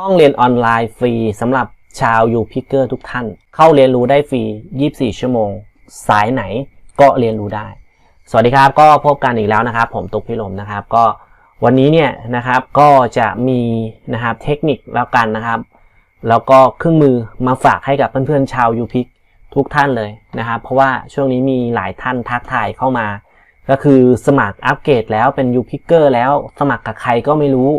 ห้องเรียนออนไลน์ฟรีสำหรับชาวยูพิกเกอร์ทุกท่าน เข้าเรียนรู้ได้ฟรี 24 ชั่วโมง สายไหนก็เรียนรู้ได้ สวัสดีครับ ก็พบกันอีกแล้วนะครับ ผมตุกพิลมนะครับ ก็วันนี้เนี่ยนะครับก็จะมีนะครับเทคนิคแล้วกันนะครับ แล้วก็เครื่องมือมาฝากให้กับเพื่อนๆชาวยูพิกทุกท่านเลยนะครับ เพราะว่าช่วงนี้มีหลายท่านทักทายเข้ามา ก็คือสมัครอัปเกรดแล้วเป็นยูพิกเกอร์แล้วสมัครกับใครก็ไม่รู้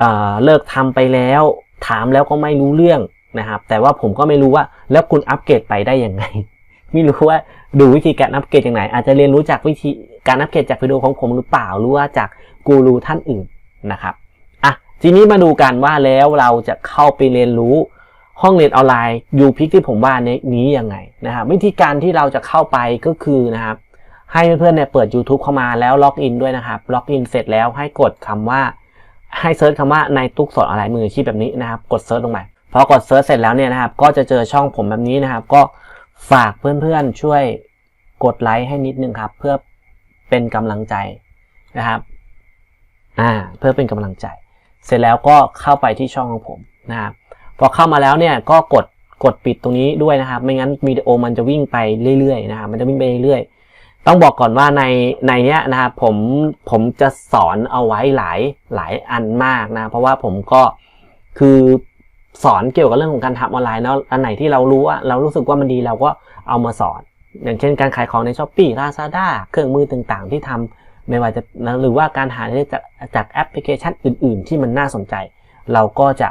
เเลิกทำไปแล้ว ถามแล้วก็ไม่รู้เรื่องนะครับ แต่ว่าผมก็ไม่รู้ว่าแล้วคุณอัปเกรดไปได้ยังไง ไม่รู้ว่าดูวิธีการอัปเกรดอย่างไหน อาจจะเรียนรู้จากวิธีการอัปเกรดจากวิดีโอของผมหรือเปล่าหรือว่าจากกูรูท่านอื่นนะครับอะทีนี้มาดูกันว่าแล้วเราจะเข้าไปเรียนรู้ห้องเรียนออนไลน์ยูพิกที่ผมว่าในนี้ยังไงนะครับวิธีการที่เราจะเข้าไปก็คือนะครับให้เพื่อนๆเนี่ยเปิด YouTube เข้ามาแล้วล็อกอินด้วยนะครับล็อกอินเสร็จแล้วให้กดคำว่า ให้เซิร์ชคำว่าในตุ๊กสอนอะไรมืออาชีพแบบนี้นะครับ กดเซิร์ชลงไปพอกดเซิร์ชเสร็จแล้วเนี่ยนะครับ ก็จะเจอช่องผมแบบนี้นะครับ ก็ฝากเพื่อนๆช่วยกดไลค์ให้นิดนึงครับ เพื่อเป็นกำลังใจนะครับอ่าเพื่อเป็นกำลังใจ เสร็จแล้วก็เข้าไปที่ช่องของผมนะครับพอเข้ามาแล้วเนี่ยก็กดกดปิดตรงนี้ด้วยนะครับ ไม่งั้นวิดีโอมันจะวิ่งไปเรื่อยๆนะครับมันจะวิ่งไปเรื่อยๆ ต้องบอกก่อนว่าในในเนี้ยนะครับผมผมจะสอนเอาไว้หลายหลายอันมากนะเพราะว่าผมก็คือสอนเกี่ยวกับเรื่องของการทำออนไลน์เนาะอันไหนที่เรารู้ว่าเรารู้สึกว่ามันดีเราก็เอามาสอน อย่างเช่นการขายของในช้อปปี้ลาซาด้าเครื่องมือต่างๆ ที่ทำไม่ว่าจะหรือว่าการหาได้จากจากแอปพลิเคชันอื่น ๆ ที่มันน่าสนใจ เราก็จะ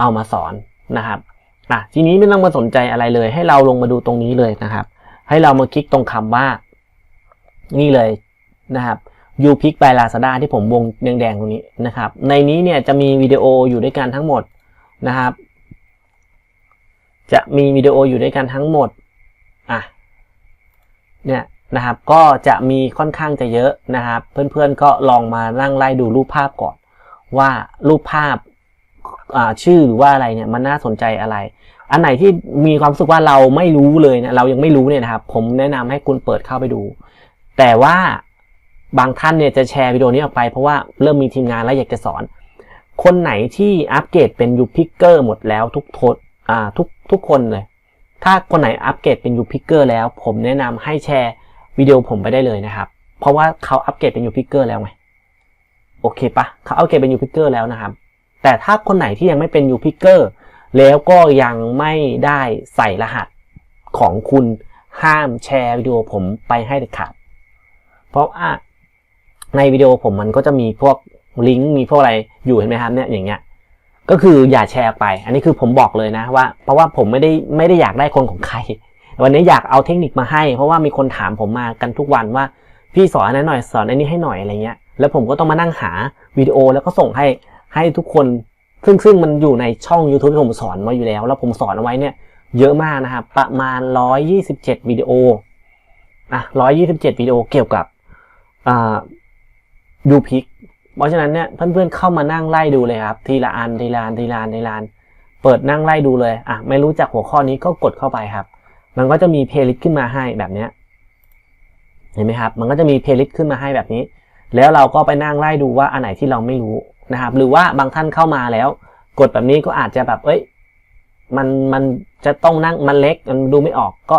เอามาสอนนะครับอะทีนี้ไม่ต้องมาสนใจอะไรเลย ให้เราลงมาดูตรงนี้เลยนะครับ ให้เรามาคลิกตรงคำว่า นี่เลยนะครับ u p i c by Lazada ที่ผมวงแดงๆตรงนี้นะครับ ในนี้เนี่ยจะมีวิดีโออยู่ด้วยกันทั้งหมดนะครับ จะมีวิดีโออยู่ด้วยกันทั้งหมดอะเนี่ยนะครับก็จะมีค่อนข้างจะเยอะนะครับ เพื่อนๆก็ลองมานั่งไล่ดูรูปภาพก่อน ว่ารูปภาพอ่าชื่อหรือว่าอะไรเนี่ยมันน่าสนใจอะไร อันไหนที่มีความรู้สึกว่าเราไม่รู้เลยนะเรายังไม่รู้เนี่ยนะครับ ผมแนะนำให้คุณเปิดเข้าไปดู แต่ว่าบางท่านเนี่ยจะแชร์วิดีโอนี้ออกไปเพราะว่าเริ่มมีทีมงานแล้วอยากจะสอน คนไหนที่อัปเกรดเป็นยูพิกเกอร์หมดแล้วทุกทศอ่าทุกทุกคนเลย ถ้าคนไหนอัปเกรดเป็นยูพิกเกอร์แล้ว ผมแนะนำให้แชร์วิดีโอผมไปได้เลยนะครับ เพราะว่าเขาอัปเกรดเป็นยูพิกเกอร์แล้วไงโอเคปะเขาอัปเกรดเป็นยูพิกเกอร์แล้วนะครับ แต่ถ้าคนไหนที่ยังไม่เป็นยูพิกเกอร์แล้วก็ยังไม่ได้ใส่รหัสของคุณห้ามแชร์วิดีโอผมไปให้เด็ดขาด เพราะว่าในวิดีโอผมมันก็จะมีพวกลิงก์มีพวกอะไรอยู่เห็นไหมครับเนี่ยอย่างเงี้ยก็คืออย่าแชร์ไป อันนี้คือผมบอกเลยนะว่า เพราะว่าผมไม่ได้ไม่ได้อยากได้คนของใคร วันนี้อยากเอาเทคนิคมาให้ เพราะว่ามีคนถามผมมากันทุกวันว่า พี่สอนอันนั้นหน่อยสอนอันนี้ให้หน่อยอะไรเงี้ย แล้วผมก็ต้องมานั่งหาวิดีโอแล้วก็ส่งให้ให้ทุกคน ซึ่งซึ่งมันอยู่ในช่อง YouTube ที่ผมสอนมาอยู่แล้ว แล้วผมสอนเอาไว้เนี่ย เยอะมากนะครับประมาณ 127 วิดีโออะ127 วิดีโอเกี่ยวกับ อ่ายูพิกเพราะฉะนั้นเนี่ยเพื่อนๆเข้ามานั่งไล่ดูเลยครับ ทีละอันทีละอันทีละอันทีละอันเปิดนั่งไล่ดูเลยอะไม่รู้จักหัวข้อนี้ก็กดเข้าไปครับ มันก็จะมีเพลย์ลิสต์ขึ้นมาให้แบบเนี้ยเห็นไหมครับ มันก็จะมีเพลย์ลิสต์ขึ้นมาให้แบบนี้ แล้วเราก็ไปนั่งไล่ดูว่าอันไหนที่เราไม่รู้นะครับ หรือว่าบางท่านเข้ามาแล้ว กดแบบนี้ก็อาจจะแบบเอ้ยมันมันจะต้องนั่งมันเล็กมันดูไม่ออกก็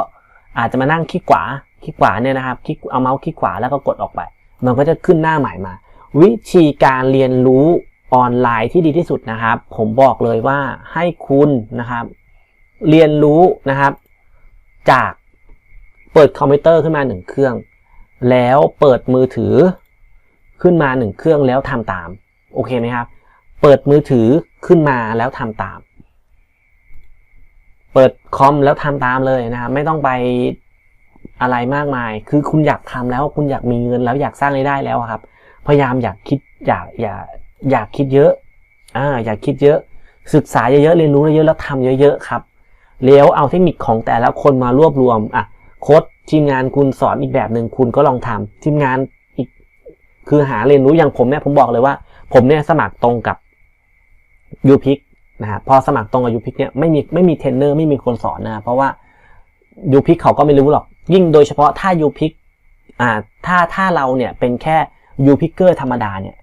อาจจะมานั่งคลิกขวาคลิกขวาเนี่ยนะครับคลิกเอาเมาส์คลิกขวาแล้วก็กดออกไป มันก็จะขึ้นหน้าใหม่มา วิธีการเรียนรู้ออนไลน์ที่ดีที่สุดนะครับ ผมบอกเลยว่าให้คุณนะครับ เรียนรู้นะครับ จากเปิดคอมพิวเตอร์ขึ้นมาหนึ่งเครื่อง แล้วเปิดมือถือขึ้นมาหนึ่งเครื่องแล้วทำตาม โอเคไหมครับ เปิดมือถือขึ้นมาแล้วทำตาม เปิดคอมแล้วทำตามเลยนะครับ ไม่ต้องไป อะไรมากมาย คือคุณอยากทำแล้วคุณอยากมีเงินแล้วอยากสร้างรายได้แล้วครับ พยายามอยากคิดอยากอย่าอยากคิดเยอะอ่าอยากคิดเยอะ ศึกษาเยอะๆเรียนรู้เยอะๆแล้วทำเยอะๆครับแล้วเอาเทคนิคของแต่ละคนมารวบรวมอะโค้ดทีมงานคุณสอนอีกแบบหนึ่งคุณก็ลองทำทีมงานอีก คือหาเรียนรู้อย่างผมเนี่ยผมบอกเลยว่า ผมเนี่ยสมัครตรงกับยูพิกนะฮะพอสมัครตรงกับยูพิกเนี่ยไม่มีไม่มีเทรนเนอร์ไม่มีคนสอนนะเพราะว่ายูพิกเขาก็ไม่รู้หรอก ยิ่งโดยเฉพาะถ้ายูพิกอ่าถ้าถ้าเราเนี่ยเป็นแค่ยูพิกเกอร์ธรรมดาเนี่ย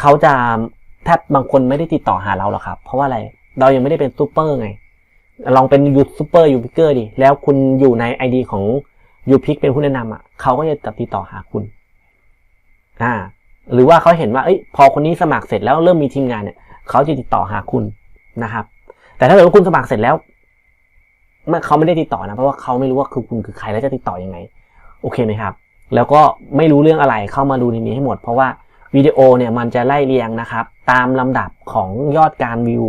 เขาจะแทบบางคนไม่ได้ติดต่อหาเราหรอกครับ เพราะว่าอะไรเรายังไม่ได้เป็นซูเปอร์ไง ลองเป็นยูซูเปอร์ยูพิกเกอร์ดิแล้วคุณอยู่ใน ID ของยูพิกเป็นผู้แนะนำอะเขาก็จะติดต่อหาคุณ อ่า หรือว่าเขาเห็นว่าเอ้ยพอคนนี้สมัครเสร็จแล้วเริ่มมีทีมงานเนี่ยเขาจะติดต่อหาคุณนะครับ แต่ถ้าเกิดว่าคุณสมัครเสร็จแล้ว ไม่เขาไม่ได้ติดต่อนะ เพราะว่าเขาไม่รู้ว่าคือคุณคือใครแล้วจะติดต่อยังไง โอเคไหมครับ แล้วก็ไม่รู้เรื่องอะไรเข้ามาดูในนี้ให้หมด เพราะว่าวิดีโอเนี่ยมันจะไล่เรียงนะครับ ตามลำดับของยอดการวิว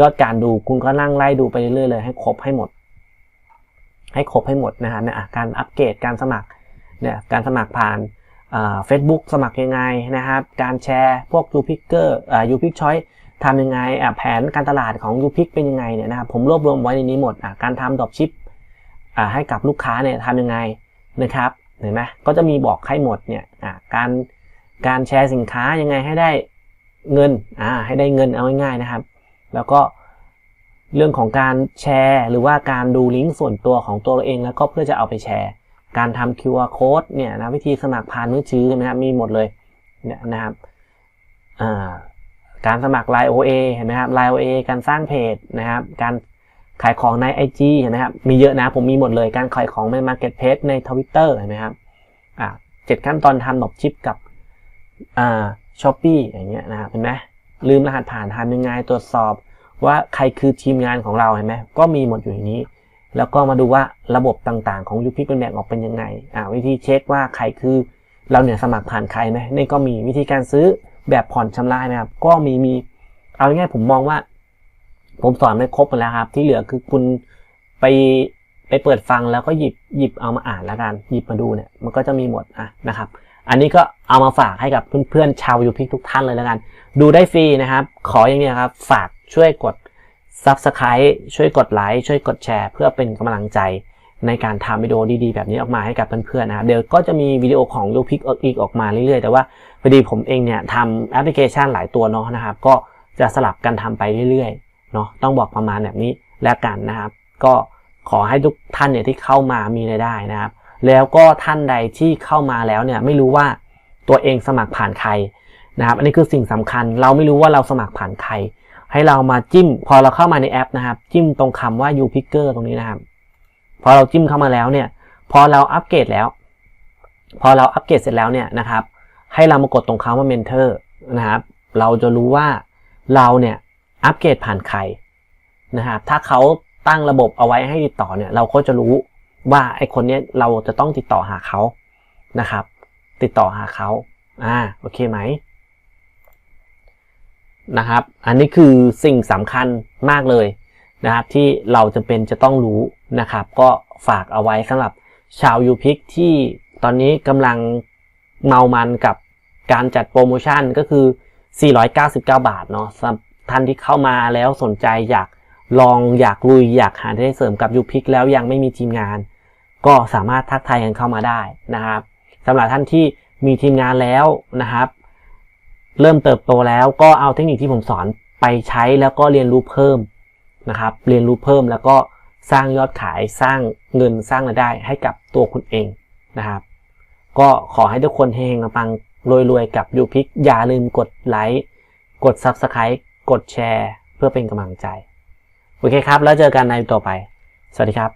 ยอดการดูคุณก็นั่งไล่ดูไปเรื่อยๆเลยให้ครบให้หมด ให้ครบให้หมดนะฮะเนี่ยการอัปเกรดการสมัครเนี่ยการสมัครผ่านเฟซบุ๊กสมัครยังไงนะครับ การแชร์พวกยูพิกเกอร์ยูพิกชอย ทำยังไงแผนการตลาดของยูพิกเป็นยังไงเนี่ยนะครับผมรวบรวมไว้ในนี้หมดการทำดรอปชิปให้กับลูกค้าเนี่ยทำยังไงนะครับเห็นไหมก็จะมีบอกให้หมดเนี่ยการการแชร์สินค้ายังไงให้ได้เงินอ่าให้ได้เงินเอาง่ายๆนะครับ แล้วก็เรื่องของการแชร์ หรือว่าการดูลิงก์ส่วนตัวของตัวเราเอง แล้วก็เพื่อจะเอาไปแชร์ การทำ QR code เนี่ยนะวิธีสมัครผ่านมือถือนะครับมีหมดเลยเนี่ยนะครับอ่า การสมัคร Line OA เห็นไหมครับ Line OA การสร้างเพจนะครับ การขายของใน IG เห็นไหมครับ มีเยอะนะผมมีหมดเลย การขายของใน Marketplace ใน Twitter เห็นไหมครับอ่าเจ็ดขั้นตอนทำดอกชิปกับอ่าช้อปปี้อย่างเงี้ยนะครับเห็นไหมลืมรหัสผ่านทำยังไงตรวจสอบ ว่าใครคือทีมงานของเราเห็นไหมก็มีหมดอยู่ในนี้ แล้วก็มาดูว่าระบบต่างๆ ของยูพิกเป็นแบ่งออกเป็นยังไงอ่าวิธีเช็คว่าใครคือเราเนี่ยสมัครผ่านใครไหมนี่ก็มีวิธีการซื้อ แบบผ่อนชำระนะครับ ก็มีมีเอาง่ายผมมองว่า ผมสอนไม่ครบหมดแล้วครับ ที่เหลือคือคุณไปไปเปิดฟังแล้วก็หยิบหยิบเอามาอ่านแล้วกันหยิบมาดูเนี่ยมันก็จะมีหมดอะนะครับ อันนี้ก็เอามาฝากให้กับเพื่อนๆชาวยูพิกทุกท่านเลยแล้วกัน ดูได้ฟรีนะครับ ขออย่างนี้ครับ ฝากช่วยกด Subscribe ช่วยกดไลค์ช่วยกดแชร์ เพื่อเป็นกำลังใจ ในการทำวิดีโอดีๆแบบนี้ออกมาให้กับเพื่อนๆนะครับเดี๋ยวก็จะมีวิดีโอของยูพิกอีกออกมาเรื่อยๆ แต่ว่าพอดีผมเองเนี่ยทำแอปพลิเคชันหลายตัวเนาะนะครับ ก็จะสลับกันทำไปเรื่อยๆเนาะต้องบอกประมาณแบบนี้แล้วกันนะครับ ก็ขอให้ทุกท่านเนี่ยที่เข้ามามีรายได้นะครับ แล้วก็ท่านใดที่เข้ามาแล้วเนี่ยไม่รู้ว่าตัวเองสมัครผ่านใครนะครับ อันนี้คือสิ่งสำคัญ เราไม่รู้ว่าเราสมัครผ่านใคร ให้เรามาจิ้มพอเราเข้ามาในแอปนะครับ จิ้มตรงคำว่า u picker ตรงนี้นะครับ พอเราจิ้มเข้ามาแล้วเนี่ย พอเราอัปเกรดแล้ว พอเราอัปเกรดเสร็จแล้วเนี่ยนะครับ ให้เรามากดตรงคำว่า mentor นะครับ เราจะรู้ว่าเราเนี่ยอัปเกรดผ่านใครนะครับ ถ้าเขาตั้งระบบเอาไว้ให้ติดต่อเนี่ย เราก็จะรู้ว่าไอคนเนี้ยเราจะต้องติดต่อหาเขานะครับ ติดต่อหาเขาอ่าโอเคไหมนะครับ อันนี้คือสิ่งสำคัญมากเลยนะครับ ที่เราจะเป็นจะต้องรู้ นะครับ ก็ฝากเอาไว้สำหรับชาวยูพิกที่ตอนนี้กำลังเมามันกับการจัดโปรโมชั่นก็คือ 499 บาทเนาะสำหรับท่านที่เข้ามาแล้วสนใจอยากลองอยากลุยอยากหาได้เสริมกับยูพิกแล้วยังไม่มีทีมงาน ก็สามารถทักทายกันเข้ามาได้นะครับสำหรับท่านที่มีทีมงานแล้วนะครับ เริ่มเติบโตแล้วก็เอาเทคนิคที่ผมสอนไปใช้แล้วก็เรียนรู้เพิ่มนะครับ เรียนรู้เพิ่มแล้วก็ สร้างยอดขายสร้างเงินสร้างรายได้ให้กับตัวคุณเองนะครับ ก็ขอให้ทุกคนเฮงปังรวยๆ กับยูพิกอย่าลืมกดไลค์กด Subscribe กดแชร์ เพื่อเป็นกำลังใจ โอเคครับ แล้วเจอกันในต่อไป สวัสดีครับ